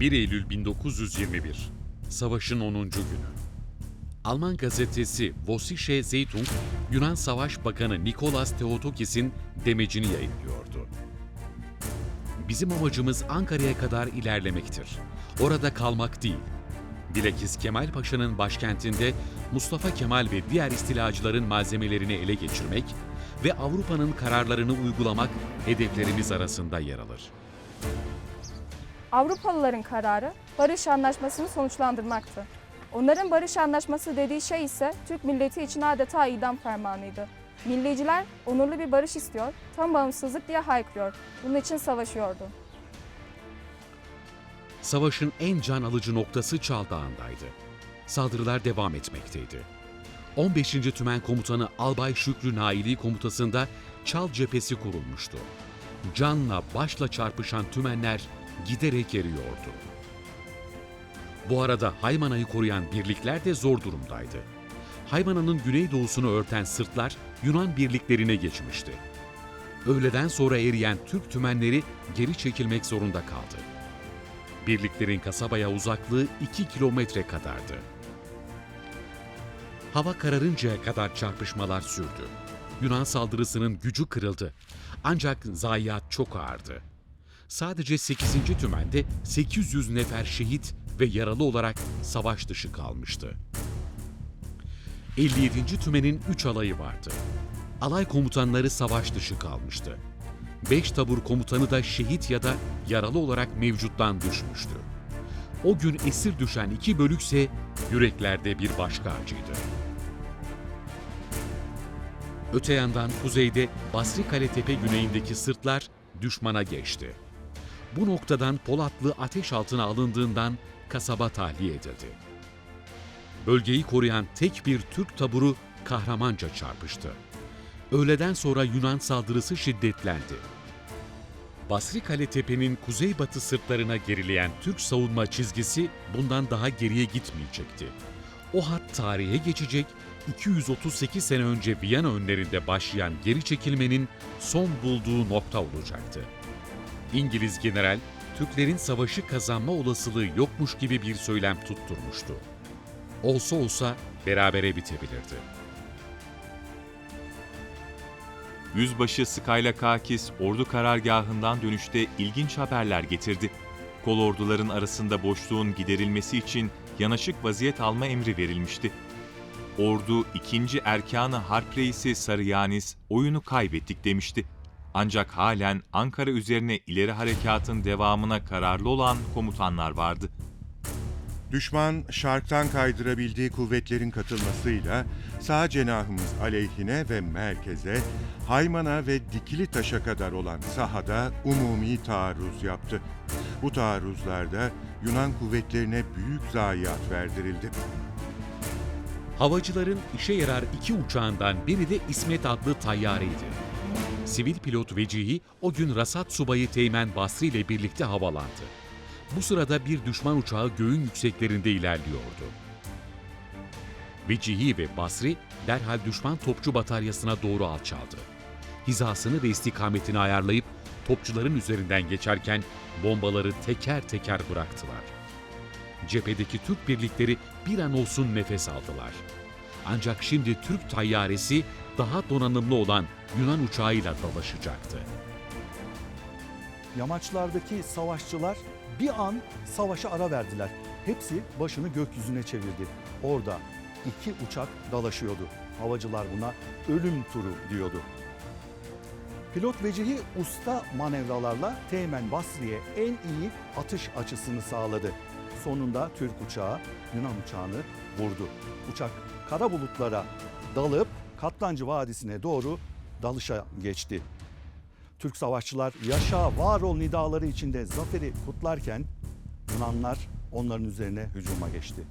1 Eylül 1921. Savaşın 10. günü. Alman gazetesi Vossische Zeitung, Yunan Savaş Bakanı Nikolas Theotokis'in demecini yayınlıyordu. Bizim amacımız Ankara'ya kadar ilerlemektir. Orada kalmak değil. Bilakis Kemal Paşa'nın başkentinde Mustafa Kemal ve diğer istilacıların malzemelerini ele geçirmek ve Avrupa'nın kararlarını uygulamak hedeflerimiz arasında yer alır. Avrupalıların kararı barış anlaşmasını sonuçlandırmaktı. Onların barış anlaşması dediği şey ise Türk milleti için adeta idam fermanıydı. Milliciler onurlu bir barış istiyor, tam bağımsızlık diye haykırıyor. Bunun için savaşıyordu. Savaşın en can alıcı noktası Çal Dağı'ndaydı. Saldırılar devam etmekteydi. 15. Tümen Komutanı Albay Şükrü Naili komutasında Çal cephesi kurulmuştu. Canla başla çarpışan tümenler giderek eriyordu. Bu arada Haymana'yı koruyan birlikler de zor durumdaydı. Haymana'nın güneydoğusunu örten sırtlar Yunan birliklerine geçmişti. Öğleden sonra eriyen Türk tümenleri geri çekilmek zorunda kaldı. Birliklerin kasabaya uzaklığı 2 kilometre kadardı. Hava kararıncaya kadar çarpışmalar sürdü. Yunan saldırısının gücü kırıldı. Ancak zayiat çok ağırdı. Sadece 8. tümende 800 nefer şehit ve yaralı olarak savaş dışı kalmıştı. 57. tümenin 3 alayı vardı. Alay komutanları savaş dışı kalmıştı. 5 tabur komutanı da şehit ya da yaralı olarak mevcuttan düşmüştü. O gün esir düşen iki bölükse yüreklerde bir başka acıydı. Öte yandan kuzeyde Basri Kaletepe güneyindeki sırtlar düşmana geçti. Bu noktadan Polatlı ateş altına alındığından kasaba tahliye edildi. Bölgeyi koruyan tek bir Türk taburu kahramanca çarpıştı. Öğleden sonra Yunan saldırısı şiddetlendi. Basri Kaletepe'nin kuzeybatı sırtlarına gerileyen Türk savunma çizgisi bundan daha geriye gitmeyecekti. O hat tarihe geçecek, 238 sene önce Viyana önlerinde başlayan geri çekilmenin son bulduğu nokta olacaktı. İngiliz general, Türklerin savaşı kazanma olasılığı yokmuş gibi bir söylem tutturmuştu. Olsa olsa berabere bitebilirdi. Yüzbaşı Skyla Kakis ordu karargahından dönüşte ilginç haberler getirdi. Kolorduların arasında boşluğun giderilmesi için yanaşık vaziyet alma emri verilmişti. Ordu 2. Erkanı Harp Reisi Sarıyanis oyunu kaybettik demişti. Ancak halen Ankara üzerine ileri harekatın devamına kararlı olan komutanlar vardı. Düşman şarktan kaydırabildiği kuvvetlerin katılmasıyla sağ cenahımız aleyhine ve merkeze, Hayman'a ve Dikili Taş'a kadar olan sahada umumi taarruz yaptı. Bu taarruzlarda Yunan kuvvetlerine büyük zayiat verdirildi. Havacıların işe yarar iki uçağından biri de İsmet adlı tayyareydi. Sivil pilot Vecihi o gün Rasat Subayı Teğmen Basri ile birlikte havalandı. Bu sırada bir düşman uçağı göğün yükseklerinde ilerliyordu. Vecihi ve Basri derhal düşman topçu bataryasına doğru alçaldı. Hizasını ve istikametini ayarlayıp topçuların üzerinden geçerken bombaları teker teker bıraktılar. Cephedeki Türk birlikleri bir an olsun nefes aldılar. Ancak şimdi Türk tayyaresi daha donanımlı olan Yunan uçağıyla dalaşacaktı. Yamaçlardaki savaşçılar bir an savaşa ara verdiler. Hepsi başını gökyüzüne çevirdi. Orada iki uçak dalaşıyordu. Havacılar buna ölüm turu diyordu. Pilot Vecihi usta manevralarla Teğmen Basri'ye en iyi atış açısını sağladı. Sonunda Türk uçağı Yunan uçağını vurdu. Uçak kara bulutlara dalıp Katlancı Vadisi'ne doğru dalışa geçti. Türk savaşçılar yaşa var ol nidaları içinde zaferi kutlarken Yunanlar onların üzerine hücuma geçti.